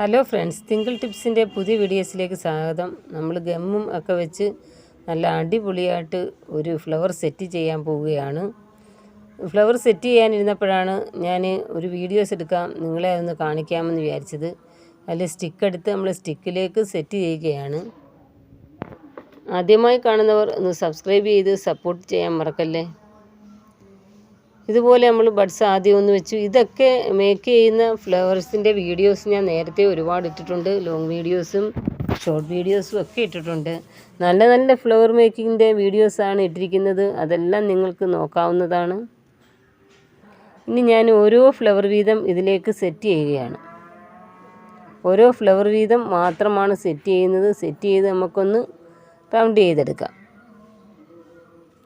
Hello friends twinkle ടിപ്സിന്റെ പുതിയ വീഡിയോസിലേക്ക് സ്വാഗതം. നമ്മൾ ഗമ്മും ഒക്കെ വെച്ച് നല്ല അടിപൊളിയായിട്ട് ഒരു ഫ്ലവർ സെറ്റ് ചെയ്യാൻ പോവുകയാണ്. ഫ്ലവർ സെറ്റ് ചെയ്യാനിരുന്നപ്പോഴാണ് ഞാൻ ഒരു വീഡിയോസ് എടുക്കാം നിങ്ങളെ ഒന്ന് കാണിക്കാമെന്ന് വിചാരിച്ചത്. അതിൽ സ്റ്റിക്ക് എടുത്ത് നമ്മൾ സ്റ്റിക്കിലേക്ക് സെറ്റ് ചെയ്യുകയാണ്. ആദ്യമായി കാണുന്നവർ ഒന്ന് സബ്സ്ക്രൈബ് ചെയ്ത് സപ്പോർട്ട് ചെയ്യാൻ മറക്കല്ലേ? ഇതുപോലെ നമ്മൾ ബഡ്സ് ആദ്യം ഒന്ന് വെച്ചു. ഇതൊക്കെ മേക്ക് ചെയ്യുന്ന ഫ്ലവേഴ്സിന്റെ വീഡിയോസ് ഞാൻ നേരത്തെ ഒരുപാട് ഇട്ടിട്ടുണ്ട്. ലോങ് വീഡിയോസും ഷോർട്ട് വീഡിയോസും ഒക്കെ ഇട്ടിട്ടുണ്ട്. നല്ല നല്ല ഫ്ലവർ മേക്കിങ്ങിന്റെ വീഡിയോസാണ് ഇട്ടിരിക്കുന്നത്. അതെല്ലാം നിങ്ങൾക്ക് നോക്കാവുന്നതാണ്. ഇനി ഞാൻ ഓരോ ഫ്ലവർ വീതം ഇതിലേക്ക് സെറ്റ് ചെയ്യുകയാണ്. ഓരോ ഫ്ലവർ വീതം മാത്രമാണ് സെറ്റ് ചെയ്യുന്നത്. സെറ്റ് ചെയ്ത് നമുക്കൊന്ന് റൗണ്ട് ചെയ്തെടുക്കാം.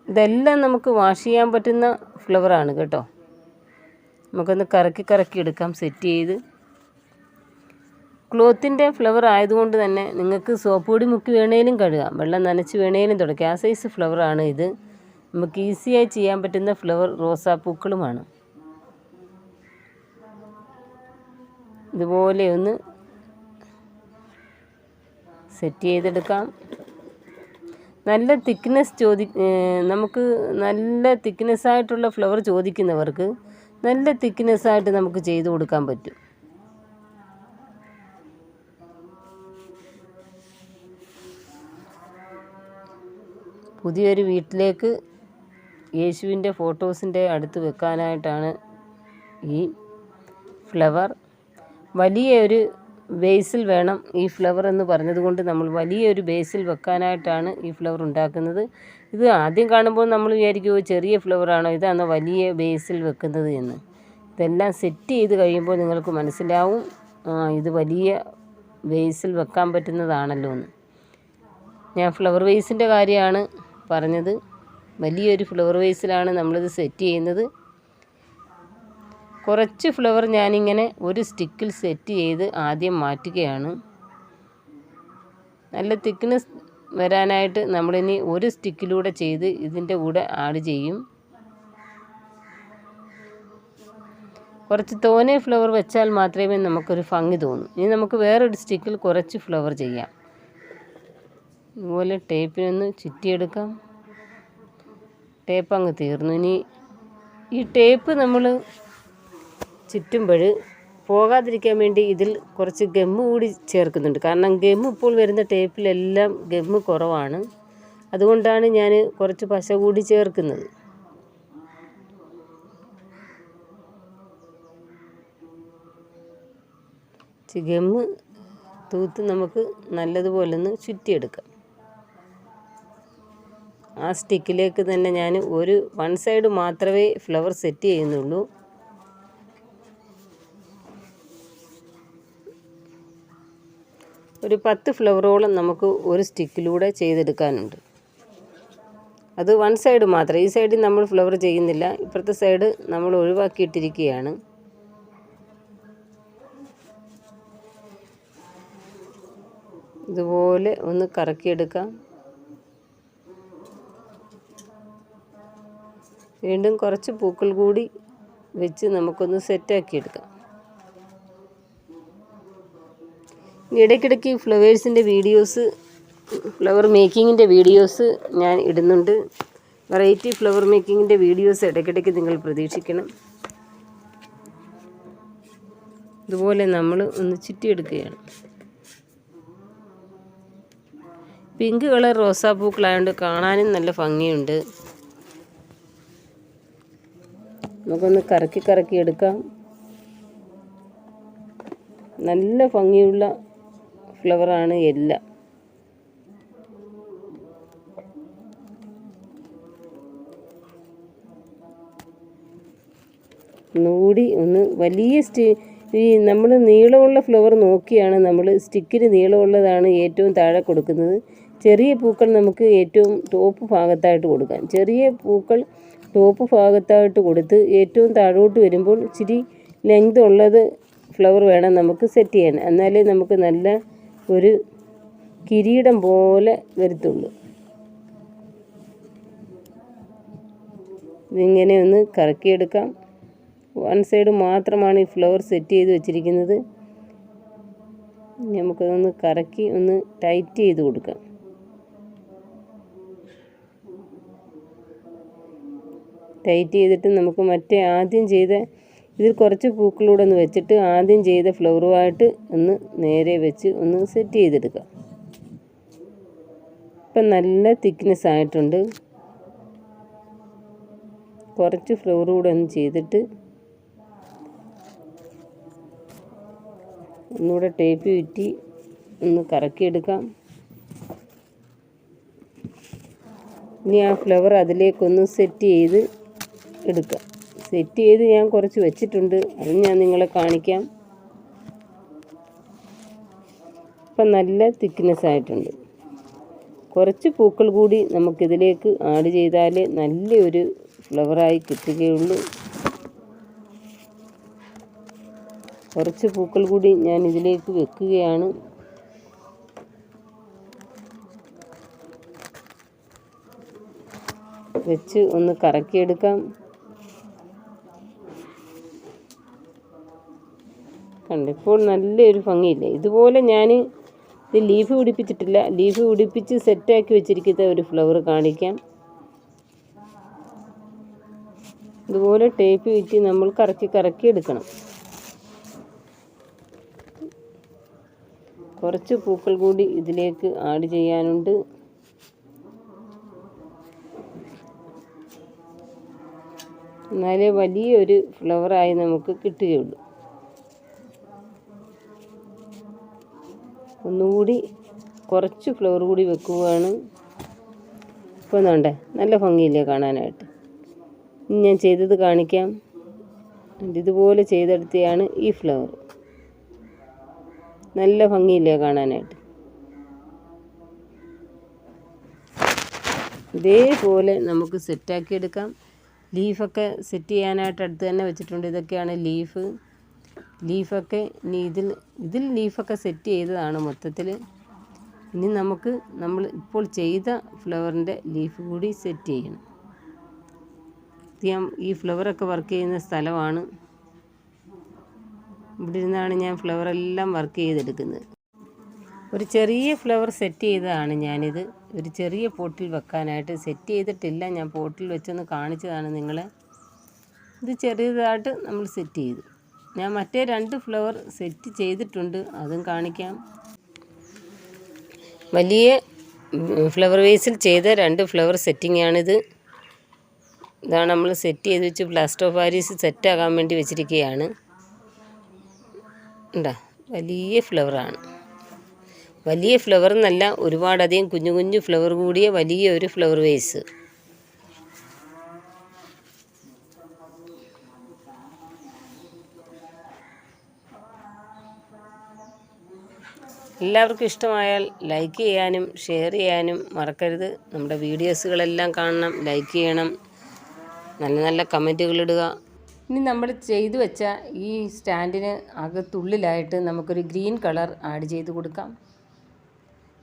ഇതെല്ലാം നമുക്ക് വാഷ് ചെയ്യാൻ പറ്റുന്ന ഫ്ലവറാണ് കേട്ടോ. നമുക്കൊന്ന് കറക്കി കറക്കി എടുക്കാം സെറ്റ് ചെയ്ത്. ക്ലോത്തിന്റെ ഫ്ലവർ ആയതുകൊണ്ട് തന്നെ നിങ്ങൾക്ക് സോപ്പ് പൊടി മുക്കി വേണേലും കഴുകാം. വെള്ളം നനച്ച് വേണേലും തുടക്കാം ആ സൈസ് ഫ്ലവറാണ് ഇത്. നമുക്ക് ഈസിയായി ചെയ്യാൻ പറ്റുന്ന ഫ്ലവർ റോസാപ്പൂക്കളുമാണ് ഇതുപോലെ ഒന്ന് സെറ്റ് ചെയ്തെടുക്കാം. നല്ല തിക്നെസ് ചോദി നമുക്ക് നല്ല തിക്നെസ്സായിട്ടുള്ള ഫ്ലവർ ചോദിക്കുന്നവർക്ക് നല്ല തിക്നെസ്സായിട്ട് നമുക്ക് ചെയ്തു കൊടുക്കാൻ പറ്റും. പുതിയൊരു വീട്ടിലേക്ക് യേശുവിന്റെ ഫോട്ടോസിന്റെ അടുത്ത് വെക്കാനായിട്ടാണ് ഈ ഫ്ലവർ വലിയ ഒരു ബേസിൽ വേണം ഈ ഫ്ലവർ എന്ന് പറഞ്ഞതുകൊണ്ട് നമ്മൾ വലിയൊരു ബേസിൽ വെക്കാനായിട്ടാണ് ഈ ഫ്ലവർ ഉണ്ടാക്കുന്നത്. ഇത് ആദ്യം കാണുമ്പോൾ നമ്മൾ വിചാരിക്കുമോ ചെറിയ ഫ്ലവറാണോ ഇതാണോ വലിയ ബേസിൽ വെക്കുന്നത്? എന്ന്. ഇതെല്ലാം സെറ്റ് ചെയ്ത് കഴിയുമ്പോൾ നിങ്ങൾക്ക് മനസ്സിലാവും ഇത് വലിയ ബേസിൽ വെക്കാൻ പറ്റുന്നതാണല്ലോ എന്ന്. ഞാൻ ഫ്ലവർ വേസിന്റെ കാര്യമാണ് പറഞ്ഞത്. വലിയൊരു ഫ്ലവർ വേസിലാണ് നമ്മളിത് സെറ്റ് ചെയ്യുന്നത്. കുറച്ച് ഫ്ലവർ ഞാനിങ്ങനെ ഒരു സ്റ്റിക്കിൽ സെറ്റ് ചെയ്ത് ആദ്യം മാറ്റുകയാണ്. നല്ല തിക്നെസ് വരാനായിട്ട് നമ്മളിനി ഒരു സ്റ്റിക്കിലൂടെ ചെയ്ത് ഇതിന്റെ കൂടെ ആഡ് ചെയ്യും. കുറച്ച് തോനെ ഫ്ലവർ വെച്ചാൽ മാത്രമേ നമുക്കൊരു ഭംഗി തോന്നൂ. ഇനി നമുക്ക് വേറൊരു സ്റ്റിക്കിൽ കുറച്ച് ഫ്ലവർ ചെയ്യാം. ഇതുപോലെ ടേപ്പിനൊന്ന് ചുറ്റിയെടുക്കാം. ടേപ്പ് അങ്ങ് തീർന്നു. ഇനി ഈ ടേപ്പ് നമ്മൾ ചുറ്റുമ്പോൾ പോകാതിരിക്കാൻ വേണ്ടി ഇതിൽ കുറച്ച് ഗമ്മ് കൂടി ചേർക്കുന്നുണ്ട്. കാരണം ഗമ്മ് ഇപ്പോൾ വരുന്ന ടേപ്പിലെല്ലാം ഗമ്മ് കുറവാണ്. അതുകൊണ്ടാണ് ഞാൻ കുറച്ച് പശ കൂടി ചേർക്കുന്നത്. ഗമ്മ് തൂത്ത് നമുക്ക് നല്ലതുപോലെ ഒന്ന് ചുറ്റിയെടുക്കാം. ആ സ്റ്റിക്കിലേക്ക് തന്നെ ഞാൻ ഒരു വൺ സൈഡ് മാത്രമേ ഫ്ലവർ സെറ്റ് ചെയ്യുന്നുള്ളൂ. ഒരു പത്ത് ഫ്ലവറോളം നമുക്ക് ഒരു സ്റ്റിക്കിലൂടെ ചെയ്തെടുക്കാനുണ്ട്. അത് വൺ സൈഡ് മാത്രം. ഈ സൈഡിൽ നമ്മൾ ഫ്ലവർ ചെയ്യുന്നില്ല. ഇപ്പുറത്തെ സൈഡ് നമ്മൾ ഒഴിവാക്കിയിട്ടിരിക്കുകയാണ്. ഇതുപോലെ ഒന്ന് കറക്കിയെടുക്കാം. വീണ്ടും കുറച്ച് പൂക്കൾ കൂടി വെച്ച് നമുക്കൊന്ന് സെറ്റാക്കിയെടുക്കാം. ഇടയ്ക്കിടയ്ക്ക് ഫ്ലവേഴ്സിന്റെ വീഡിയോസ് ഫ്ലവർ മേക്കിങ്ങിന്റെ വീഡിയോസ് ഞാൻ ഇടുന്നുണ്ട്. വെറൈറ്റി ഫ്ലവർ മേക്കിങ്ങിന്റെ വീഡിയോസ് ഇടയ്ക്കിടയ്ക്ക് നിങ്ങൾ പ്രതീക്ഷിക്കണം. ഇതുപോലെ നമ്മൾ ഒന്ന് ചുറ്റിയെടുക്കുകയാണ്. പിങ്ക് കളർ റോസാപ്പൂക്കളായതുകൊണ്ട് കാണാനും നല്ല ഭംഗിയുണ്ട്. നമുക്കൊന്ന് കറക്കി കറക്കി എടുക്കാം. നല്ല ഭംഗിയുള്ള ഫ്ലവറാണ് എല്ലാം ഒന്നുകൂടി ഒന്ന് വലിയ സ്റ്റി ഈ നമ്മൾ നീളമുള്ള ഫ്ലവർ നോക്കിയാണ് നമ്മൾ സ്റ്റിക്കിന് നീളമുള്ളതാണ് ഏറ്റവും താഴെ കൊടുക്കുന്നത്. ചെറിയ പൂക്കൾ നമുക്ക് ഏറ്റവും ടോപ്പ് ഭാഗത്തായിട്ട് കൊടുക്കാം. ചെറിയ പൂക്കൾ ടോപ്പ് ഭാഗത്തായിട്ട് കൊടുത്ത് ഏറ്റവും താഴോട്ട് വരുമ്പോൾ ഇച്ചിരി ലെങ്ത് ഉള്ളത് ഫ്ലവർ വേണം നമുക്ക് സെറ്റ് ചെയ്യാൻ. എന്നാലേ നമുക്ക് നല്ല ഒരു കിരീടം പോലെ വരുത്തുള്ളൂ. ഇതിങ്ങനെ ഒന്ന് കറക്കിയെടുക്കാം. വൺ സൈഡ് മാത്രമാണ് ഈ ഫ്ലവർ സെറ്റ് ചെയ്ത് വെച്ചിരിക്കുന്നത്. നമുക്കതൊന്ന് കറക്കി ഒന്ന് ടൈറ്റ് ചെയ്ത് കൊടുക്കാം. ടൈറ്റ് ചെയ്തിട്ട് നമുക്ക് മറ്റേ ആദ്യം ചെയ്ത ഇതിൽ കുറച്ച് പൂക്കളൂടെ ഒന്ന് വെച്ചിട്ട് ആദ്യം ചെയ്ത ഫ്ലവറുമായിട്ട് ഒന്ന് നേരെ വെച്ച് ഒന്ന് സെറ്റ് ചെയ്തെടുക്കാം. ഇപ്പം നല്ല തിക്നെസ് ആയിട്ടുണ്ട്. കുറച്ച് ഫ്ലവർ കൂടെ ഒന്ന് ചെയ്തിട്ട് ഒന്നുകൂടെ ടേപ്പ് ചുറ്റി ഒന്ന് കറക്കിയെടുക്കാം. ഇനി ആ ഫ്ലവർ അതിലേക്കൊന്ന് സെറ്റ് ചെയ്ത് എടുക്കാം. സെറ്റ് ചെയ്ത് ഞാൻ കുറച്ച് വെച്ചിട്ടുണ്ട്. അത് ഞാൻ നിങ്ങളെ കാണിക്കാം. ഇപ്പം നല്ല തിക്നെസ് ആയിട്ടുണ്ട്. കുറച്ച് പൂക്കൾ കൂടി നമുക്കിതിലേക്ക് ആഡ് ചെയ്താൽ നല്ലൊരു ഫ്ലവറായി കിട്ടുകയുള്ളൂ. കുറച്ച് പൂക്കൾ കൂടി ഞാൻ ഇതിലേക്ക് വെക്കുകയാണ്. വെച്ച് ഒന്ന് കറക്കിയെടുക്കാം. കണ്ടിപ്പോൾ നല്ലൊരു ഭംഗിയില്ലേ? ഇതുപോലെ ഞാൻ ഇത് ലീഫ് പിടിപ്പിച്ചിട്ടില്ല. ലീഫ് പിടിപ്പിച്ച് സെറ്റാക്കി വെച്ചിരിക്കുന്ന ഒരു ഫ്ലവർ കാണിക്കാം. ഇതുപോലെ ടേപ്പ് വിറ്റ് നമ്മൾ കറക്കി കറക്കി എടുക്കണം. കുറച്ച് പൂക്കൾ കൂടി ഇതിലേക്ക് ആഡ് ചെയ്യാനുണ്ട്. എന്നാലേ വലിയൊരു ഫ്ലവറായി നമുക്ക് കിട്ടുകയുള്ളൂ. ഒന്നുകൂടി കുറച്ച് ഫ്ലവർ കൂടി വെക്കുകയാണ് ഇപ്പോൾ എന്താണ്ടേ നല്ല ഭംഗിയില്ലേ കാണാനായിട്ട്. ഇനി ഞാൻ ചെയ്തത് കാണിക്കാം. ഇതുപോലെ ചെയ്തെടുത്തതാണ് ഈ ഫ്ലവർ നല്ല ഭംഗിയില്ലേ കാണാനായിട്ട്. ഇതേപോലെ നമുക്ക് സെറ്റാക്കിയെടുക്കാം. ലീഫൊക്കെ സെറ്റ് ചെയ്യാനായിട്ട് അടുത്ത് തന്നെ വെച്ചിട്ടുണ്ട്. ഇതൊക്കെയാണ് ലീഫ്. ലീഫൊക്കെ ഇനി ഇതിൽ ഇതിൽ ലീഫൊക്കെ സെറ്റ് ചെയ്തതാണ് മൊത്തത്തിൽ. ഇനി നമുക്ക് നമ്മൾ ഇപ്പോൾ ചെയ്ത ഫ്ലവറിന്റെ ലീഫ് കൂടി സെറ്റ് ചെയ്യണം. ഞാൻ ഈ ഫ്ലവറൊക്കെ വർക്ക് ചെയ്യുന്ന സ്ഥലമാണ്. ഇവിടെ ഇരുന്നാണ് ഞാൻ ഫ്ലവറെല്ലാം വർക്ക് ചെയ്തെടുക്കുന്നത്. ഒരു ചെറിയ ഫ്ലവർ സെറ്റ് ചെയ്തതാണ് ഞാനിത്. ഒരു ചെറിയ പോട്ടിൽ വെക്കാനായിട്ട് സെറ്റ് ചെയ്തിട്ടില്ല. ഞാൻ പോട്ടിൽ വെച്ചൊന്ന് കാണിച്ചതാണ് നിങ്ങളെ. ഇത് ചെറിയതായിട്ട് നമ്മൾ സെറ്റ് ചെയ്തു. ഞാൻ മറ്റേ രണ്ട് ഫ്ലവർ സെറ്റ് ചെയ്തിട്ടുണ്ട്. അതും കാണിക്കാം. വലിയ ഫ്ലവർ വേസിൽ ചെയ്ത രണ്ട് ഫ്ലവർ സെറ്റിങ്ങാണിത്. ഇതാണ് നമ്മൾ സെറ്റ് ചെയ്ത് വെച്ച് പ്ലാസ്റ്റർ ഓഫ് പാരീസ് സെറ്റാകാൻ വേണ്ടി വെച്ചിരിക്കുകയാണ് ഉണ്ടാ വലിയ ഫ്ലവറാണ് വലിയ ഫ്ലവർ എന്നല്ല ഒരുപാടധികം കുഞ്ഞു കുഞ്ഞു ഫ്ലവർ കൂടിയ വലിയ ഒരു ഫ്ലവർ വേസ്. എല്ലാവർക്കും ഇഷ്ടമായാൽ ലൈക്ക് ചെയ്യാനും ഷെയർ ചെയ്യാനും മറക്കരുത്. നമ്മുടെ വീഡിയോസുകളെല്ലാം കാണണം ലൈക്ക് ചെയ്യണം. നല്ല നല്ല കമന്റുകൾ ഇടുക. ഇനി നമ്മൾ ചെയ്തു വെച്ച ഈ സ്റ്റാൻഡിന് അകത്തുള്ളിലായിട്ട് നമുക്കൊരു ഗ്രീൻ കളർ ആഡ് ചെയ്ത് കൊടുക്കാം.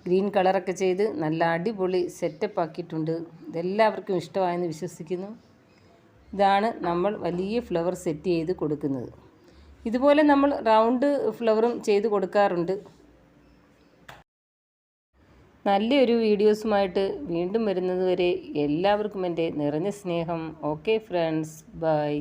ഗ്രീൻ കളറൊക്കെ ചെയ്ത് നല്ല അടിപൊളി സെറ്റപ്പ് ആക്കിയിട്ടുണ്ട്. ഇതെല്ലാവർക്കും ഇഷ്ടമായെന്ന് വിശ്വസിക്കുന്നു. ഇതാണ് നമ്മൾ വലിയ ഫ്ലവർ സെറ്റ് ചെയ്ത് കൊടുക്കുന്നത്. ഇതുപോലെ നമ്മൾ റൗണ്ട് ഫ്ലവറും ചെയ്ത് കൊടുക്കാറുണ്ട്. നല്ലൊരു വീഡിയോസുമായിട്ട് വീണ്ടും വരുന്നതുവരെ എല്ലാവർക്കും എന്റെ നിറഞ്ഞ സ്നേഹം. Okay friends bye